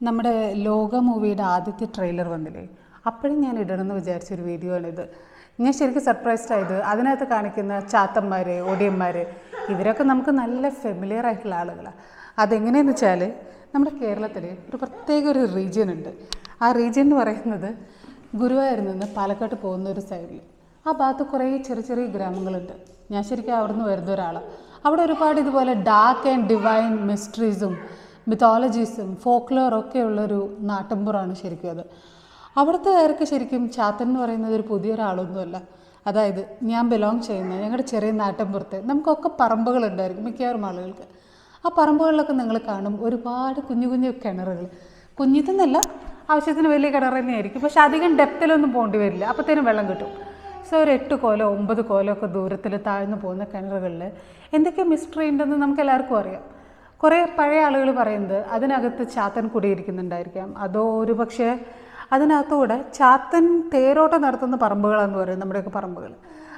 നമ്മുടെ ലോക മൂവിയുടെ ആദ്യത്തെ ട്രെയിലർ വന്നില്ലേ? അപ്പോഴും ഞാൻ ഇടണമെന്ന് വിചാരിച്ചൊരു വീഡിയോ ആണിത് ഞാൻ ശരിക്കും സർപ്രൈസ്ഡ് ആയത് അതിനകത്ത് കാണിക്കുന്ന ചാത്തന്മാർ ഒടിയന്മാർ ഇവരൊക്കെ നമുക്ക് നല്ല ഫെമിലിയർ ആയിട്ടുള്ള ആളുകളാണ് അതെങ്ങനെയെന്ന് വെച്ചാൽ നമ്മുടെ കേരളത്തിൽ ഒരു പ്രത്യേക ഒരു റീജിയൻ ഉണ്ട്. ആ റീജിയൻ എന്ന് പറയുന്നത് ഗുരുവായൂരിൽ നിന്ന് പാലക്കാട്ട് പോകുന്ന ഒരു സൈഡിൽ ആ ഭാഗത്ത് കുറേ ചെറിയ ചെറിയ ഗ്രാമങ്ങളുണ്ട്. ഞാൻ ശരിക്കും അവിടെ നിന്ന് വരുന്ന ഒരാളാണ് അവിടെ ഒരുപാട് ഇതുപോലെ ഡാർക്ക് ആൻഡ് ഡിവൈൻ മിസ്റ്ററീസും മിത്തോളജീസും ഫോക്ലോറും ഒക്കെ ഉള്ളൊരു നാട്ടിൻപുറമാണ് ശരിക്കും അത്. അവിടുത്തെ പേർക്ക് ശരിക്കും ചാത്തൻ എന്ന് പറയുന്നത് ഒരു പുതിയൊരാളൊന്നുമല്ല. അതായത് ഞാൻ ബിലോങ് ചെയ്യുന്ന ഞങ്ങളുടെ ചെറിയ നാട്ടിൻപുറത്ത് നമുക്കൊക്കെ പറമ്പുകളുണ്ടായിരിക്കും മിക്കവാറും ആളുകൾക്ക്. ആ പറമ്പുകളിലൊക്കെ നിങ്ങൾ കാണും ഒരുപാട് കുഞ്ഞു കുഞ്ഞു കിണറുകൾ. കുഞ്ഞിതെന്നല്ല ആവശ്യത്തിന് വലിയ കിണർ തന്നെയായിരിക്കും. പക്ഷെ അധികം ഡെപ്തിലൊന്നും പോകേണ്ടി വരില്ല. അപ്പോഴത്തേനും വെള്ളം കിട്ടും. സോ ഒരു എട്ട് കോലോ ഒമ്പത് കോലോ ഒക്കെ ദൂരത്തിൽ താഴ്ന്നു പോകുന്ന കിണറുകളിൽ എന്തൊക്കെ മിസ്റ്ററി ഉണ്ടെന്ന് നമുക്ക് എല്ലാവർക്കും അറിയാം. കുറേ പഴയ ആളുകൾ പറയുന്നത് അതിനകത്ത് ചാത്തൻ കുടിയിരിക്കുന്നുണ്ടായിരിക്കാം. അതോ ഒരു പക്ഷേ അതിനകത്തൂടെ ചാത്തൻ തേരോട്ടം നടത്തുന്ന പറമ്പുകളാണെന്ന് പറയും നമ്മുടെയൊക്കെ പറമ്പുകൾ.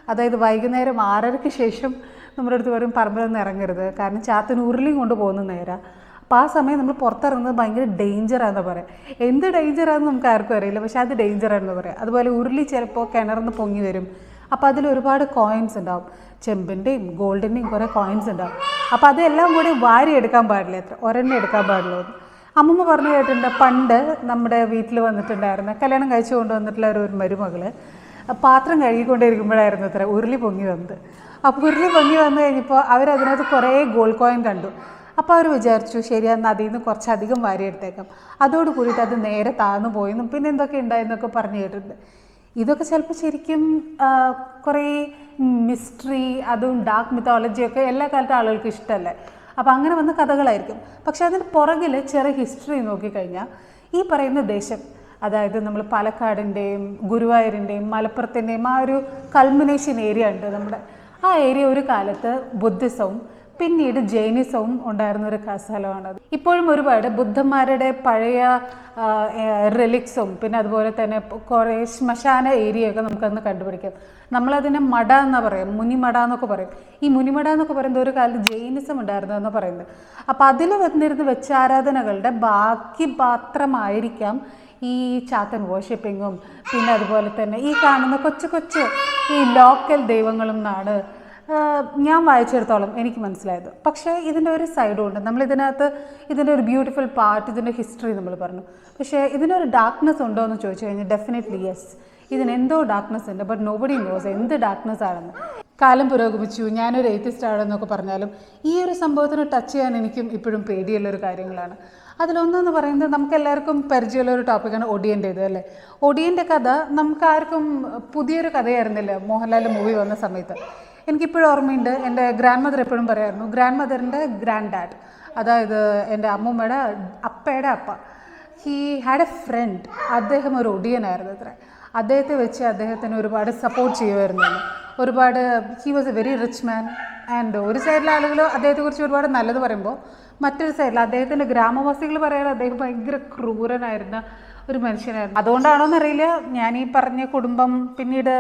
അതായത് വൈകുന്നേരം ആറരയ്ക്ക് ശേഷം നമ്മുടെ അടുത്ത് പറയും പറമ്പിൽ നിന്ന് ഇറങ്ങരുത്. കാരണം ചാത്തൻ ഉരുളിയും കൊണ്ട് പോകുന്ന നേരം. അപ്പോൾ ആ സമയം നമ്മൾ പുറത്തിറങ്ങുന്നത് ഭയങ്കര ഡേഞ്ചറാന്ന് പറയാം. എന്ത് ഡേഞ്ചറാണെന്ന് നമുക്ക് ആർക്കും അറിയില്ല. പക്ഷേ അത് ഡേഞ്ചറാണെന്ന് പറയാം. അതുപോലെ ഉരുളി ചിലപ്പോൾ കിണറിന്ന് പൊങ്ങി വരും. അപ്പോൾ അതിൽ ഒരുപാട് കോയിൻസ് ഉണ്ടാവും. ചെമ്പിന്റെയും ഗോൾഡിന്റെയും കുറേ കോയിൻസ് ഉണ്ടാവും. അപ്പോൾ അതെല്ലാം കൂടി വാരി എടുക്കാൻ പാടില്ല എത്ര ഒരെണ്ണം എടുക്കാൻ പാടുള്ളൂ. അമ്മമ്മ പറഞ്ഞു കേട്ടിട്ടുണ്ട് പണ്ട് നമ്മുടെ വീട്ടിൽ വന്നിട്ടുണ്ടായിരുന്നു കല്യാണം കഴിച്ചു കൊണ്ടുവന്നിട്ടുള്ള ഒരു മരുമകൾ പാത്രം കഴുകിക്കൊണ്ടിരിക്കുമ്പോഴായിരുന്നു അത്ര ഉരുളി പൊങ്ങി വന്നത്. അപ്പോൾ ഉരുളി പൊങ്ങി വന്നു കഴിഞ്ഞപ്പോൾ അവരതിനകത്ത് കുറേ ഗോൾഡ് കോയിൻ കണ്ടു. അപ്പോൾ അവർ വിചാരിച്ചു ശരി എന്നാൽ അതിൽ നിന്ന് കുറച്ചധികം വാരിയെടുത്തേക്കാം. അതോട് കൂടിയിട്ട് അത് നേരെ താഴ്ന്നു പോയെന്നും പിന്നെ എന്തൊക്കെ ഉണ്ടായെന്നൊക്കെ പറഞ്ഞു കേട്ടിട്ടുണ്ട്. ഇതൊക്കെ ചിലപ്പോൾ ശരിക്കും കുറേ മിസ്റ്ററി അതും ഡാർക്ക് മിത്തോളജിയൊക്കെ എല്ലാ കാലത്തും ആളുകൾക്ക് ഇഷ്ടമല്ലേ അപ്പോൾ അങ്ങനെ വന്ന കഥകളായിരിക്കും. പക്ഷേ അതിന് പുറകിൽ ചെറിയ ഹിസ്റ്ററി നോക്കിക്കഴിഞ്ഞാൽ ഈ പറയുന്ന ദേശം അതായത് നമ്മൾ പാലക്കാടിന്റെയും ഗുരുവായൂരിന്റെയും മലപ്പുറത്തിന്റെയും ആ ഒരു കൾമിനേഷൻ ഏരിയ ഉണ്ട് നമ്മുടെ. ആ ഏരിയ ഒരു കാലത്ത് ബുദ്ധിസവും പിന്നീട് ജൈനിസവും ഉണ്ടായിരുന്ന ഒരു ക- ഇപ്പോഴും ഒരുപാട് ബുദ്ധന്മാരുടെ പഴയ റിലിക്സും പിന്നെ അതുപോലെ തന്നെ കുറേ ശ്മശാന ഏരിയയൊക്കെ നമുക്കന്ന് കണ്ടുപിടിക്കാം. നമ്മളതിനെ മട എന്ന് പറയും മുനിമട എന്നൊക്കെ പറയും. ഈ മുനിമട എന്നൊക്കെ പറയുന്നത് ഒരു കാലത്ത് ജൈനിസം ഉണ്ടായിരുന്നു എന്ന് പറയുന്നത്. അപ്പോൾ അതിൽ വന്നിരുന്ന വെച്ചാരാധനകളുടെ ബാക്കി പാത്രമായിരിക്കാം ഈ ചാത്തൻ വോഷിപ്പിങ്ങും പിന്നെ അതുപോലെ തന്നെ ഈ കാണുന്ന കൊച്ചു കൊച്ചു ഈ ലോക്കൽ ദൈവങ്ങളും ആഹ് ഞാൻ വായിച്ചിടത്തോളം എനിക്ക് മനസ്സിലായത്. പക്ഷേ ഇതിന്റെ ഒരു സൈഡും ഉണ്ട്. നമ്മൾ ഇതിനകത്ത് ഇതിന്റെ ഒരു ബ്യൂട്ടിഫുൾ പാർട്ട് ഇതിന്റെ ഹിസ്റ്ററി നമ്മൾ പറഞ്ഞു. പക്ഷേ ഇതിനൊരു ഡാർക്ക്നെസ് ഉണ്ടോ എന്ന് ചോദിച്ചു കഴിഞ്ഞാൽ ഡെഫിനറ്റ്ലി യെസ് ഇതിനെന്തോ ഡാർക്ക്നെസ് ഉണ്ട് ബട്ട് നോബഡി നോസ് എന്ത് ഡാർക്ക്നെസ് ആണെന്ന്. കാലം പുരോഗമിച്ചു ഞാനൊരു എയ്ത്തിസ്റ്റ് ആണെന്നൊക്കെ പറഞ്ഞാലും ഈ ഒരു സംഭവത്തിന് ടച്ച് ചെയ്യാൻ എനിക്കും ഇപ്പോഴും പേടിയുള്ളൊരു കാര്യങ്ങളാണ്. അതിലൊന്നെന്ന് പറയുന്നത് നമുക്ക് എല്ലാവർക്കും പരിചയമുള്ള ഒരു ടോപ്പിക്കാണ് ഒടിയന്റേത് അല്ലേ? ഒടിയന്റെ കഥ നമുക്ക് ആർക്കും പുതിയൊരു കഥയായിരുന്നില്ല? മോഹൻലാൽ മൂവി വന്ന സമയത്ത്. എനിക്കിപ്പോഴും ഓർമ്മയുണ്ട് എന്റെ ഗ്രാൻഡ് മദർ എപ്പോഴും പറയായിരുന്നു ഗ്രാൻഡ് മദറിന്റെ ഗ്രാൻഡ് ഡാഡ് അതായത് എന്റെ അമ്മൂമ്മയുടെ അപ്പയുടെ അപ്പ. ഹീ ഹാഡ് എ ഫ്രണ്ട് അദ്ദേഹം ഒരു ഒടിയനായിരുന്നു അത്ര. അദ്ദേഹത്തെ വെച്ച് അദ്ദേഹത്തിന് ഒരുപാട് സപ്പോർട്ട് ചെയ്യുമായിരുന്നു. ഒരുപാട് he was a very rich man and ഒരു സൈഡിലെ ആളുകൾ അദ്ദേഹത്തെക്കുറിച്ച് ഒരുപാട് നല്ലത് പറയുമ്പോൾ മറ്റൊരു സൈഡിൽ അദ്ദേഹത്തിന്റെ ഗ്രാമവാസികൾ പറയാൻ അദ്ദേഹം ഭയങ്കര ക്രൂരനായിരുന്ന ഒരു മനുഷ്യനായിരുന്നു. അതുകൊണ്ടാണോ എന്നറിയില്ല ഞാൻ ഈ പറഞ്ഞ കുടുംബം പിന്നീട്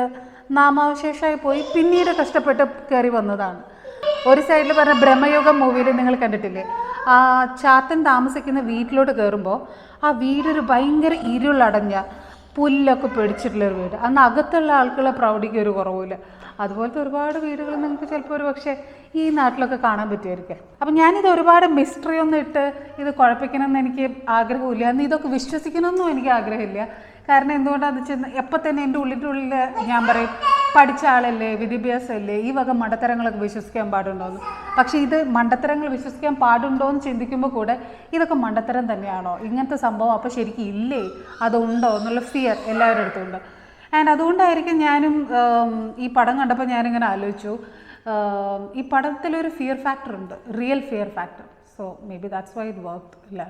നാമാവശേഷമായി പോയി. പിന്നീട് കഷ്ടപ്പെട്ട് കയറി വന്നതാണ്. ഒരു സൈഡിൽ പറഞ്ഞ ബ്രഹ്മയോഗം മൂവിയിൽ നിങ്ങൾ കണ്ടിട്ടില്ലേ? ആ ചാത്തൻ താമസിക്കുന്ന വീട്ടിലോട്ട് കയറുമ്പോൾ ആ വീടൊരു ഭയങ്കര ഇരുളടഞ്ഞ പുല്ലൊക്കെ പിടിച്ചിട്ടുള്ളൊരു വീട്. അന്ന് അകത്തുള്ള ആൾക്കുള്ള പ്രൗഢിക്ക് ഒരു കുറവില്ല അതുപോലത്തെ ഒരുപാട് വീടുകൾ നിങ്ങൾക്ക് ചിലപ്പോൾ ഒരു പക്ഷേ ഈ നാട്ടിലൊക്കെ കാണാൻ പറ്റുമായിരിക്കും. അപ്പം ഞാനിത് ഒരുപാട് മിസ്റ്ററി ഒന്നും ഇട്ട് ഇത് കുഴപ്പിക്കണമെന്ന് എനിക്ക് ആഗ്രഹമില്ല അന്ന് ഇതൊക്കെ വിശ്വസിക്കണമെന്നും എനിക്ക് ആഗ്രഹമില്ല. കാരണം എന്തുകൊണ്ടാന്ന് വെച്ചാൽ എപ്പോൾ തന്നെ എന്റെ ഉള്ളിന്റെ ഉള്ളിൽ ഞാൻ പറയും പഠിച്ച ആളല്ലേ വിദ്യാഭ്യാസമല്ലേ ഈ വക മണ്ടത്തരങ്ങളൊക്കെ വിശ്വസിക്കാൻ പാടുണ്ടോയെന്ന് പക്ഷെ ഇത് മണ്ടത്തരങ്ങൾ വിശ്വസിക്കാൻ പാടുണ്ടോ എന്ന് ചിന്തിക്കുമ്പോൾ കൂടെ ഇതൊക്കെ മണ്ടത്തരം തന്നെയാണോ? ഇങ്ങനത്തെ സംഭവം അപ്പോൾ ശരിക്കും ഇല്ലേ? അതുണ്ടോ എന്നുള്ള ഫിയർ എല്ലാവരുടെ അടുത്തും ഉണ്ട് ആൻഡ് അതുകൊണ്ടായിരിക്കും ഞാനും ഈ പടം കണ്ടപ്പോൾ ഞാനിങ്ങനെ ആലോചിച്ചു. ഈ പടത്തിലൊരു ഫിയർ ഫാക്ടർ ഉണ്ട് real fear factor so maybe that's why ഇത് വർക്ക് ഇല്ല?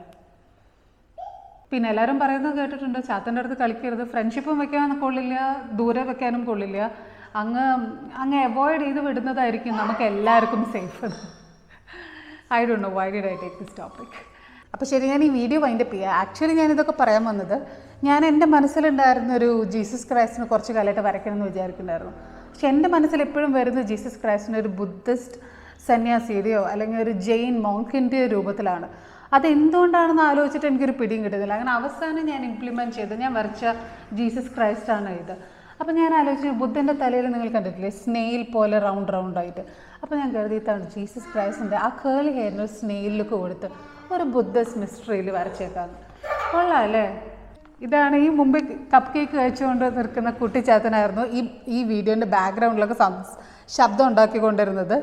പിന്നെ എല്ലാവരും പറയുന്നത് കേട്ടിട്ടുണ്ട് ചാത്തന്റെ അടുത്ത് കളിക്കരുത്. ഫ്രണ്ട്ഷിപ്പും വെക്കാൻ കൊള്ളില്ല ദൂരെ വെക്കാനും കൊള്ളില്ല. അങ്ങ് അങ്ങ് അവോയ്ഡ് ചെയ്ത് വിടുന്നതായിരിക്കും നമുക്ക് എല്ലാവർക്കും safe I don't know why did I take this topic അപ്പോൾ ശരി ഞാൻ ഈ വീഡിയോ വൈൻഡപ്പ് ചെയ്യാം. ആക്ച്വലി ഞാൻ ഇതൊക്കെ പറയാൻ വന്നത് ഞാൻ എന്റെ മനസ്സിലുണ്ടായിരുന്ന ഒരു ജീസസ് ക്രൈസ്റ്റിനെ കുറച്ച് കാലമായിട്ട് വരയ്ക്കണമെന്ന് വിചാരിക്കുന്നുണ്ടായിരുന്നു. പക്ഷെ എന്റെ മനസ്സിൽ എപ്പോഴും വരുന്ന ജീസസ് ക്രൈസ്റ്റിനെ ഒരു ബുദ്ധിസ്റ്റ് സന്യാസിയുടെയോ അല്ലെങ്കിൽ ഒരു ജെയിൻ മോങ്കിന്റെയോ രൂപത്തിലാണ്. അത് എന്തുകൊണ്ടാണെന്ന് ആലോചിച്ചിട്ട് എനിക്കൊരു പിടിയും കിട്ടുന്നില്ല. അങ്ങനെ അവസാനം ഞാൻ ഇംപ്ലിമെന്റ് ചെയ്ത്. ഞാൻ വരച്ച ജീസസ് ക്രൈസ്റ്റ് ആണ് ഇത്. അപ്പോൾ ഞാൻ ആലോചിച്ചു ബുദ്ധന്റെ തലയിൽ നിങ്ങൾ കണ്ടിട്ടില്ലേ? സ്നെയിൽ പോലെ റൗണ്ട് റൗണ്ട് ആയിട്ട്. അപ്പോൾ ഞാൻ കരുതി ജീസസ് ക്രൈസ്റ്റിന്റെ ആ കേളി ഹെയറിന് ഒരു സ്നെയിൽ കൊടുത്ത് ഒരു ബുദ്ധസ് മിസ്റ്ററിയിൽ വരച്ചേക്കാന്ന് കൊള്ളാം അല്ലേ? ഇതാണ് ഈ മുമ്പ് കപ്പ് കേക്ക് കഴിച്ചുകൊണ്ട് നിൽക്കുന്ന കുട്ടിച്ചാത്തനായിരുന്നു ഈ ഈ വീഡിയോന്റെ ബാക്ക്ഗ്രൗണ്ടിലൊക്കെ ശബ്ദം ഉണ്ടാക്കിക്കൊണ്ടിരുന്നത്.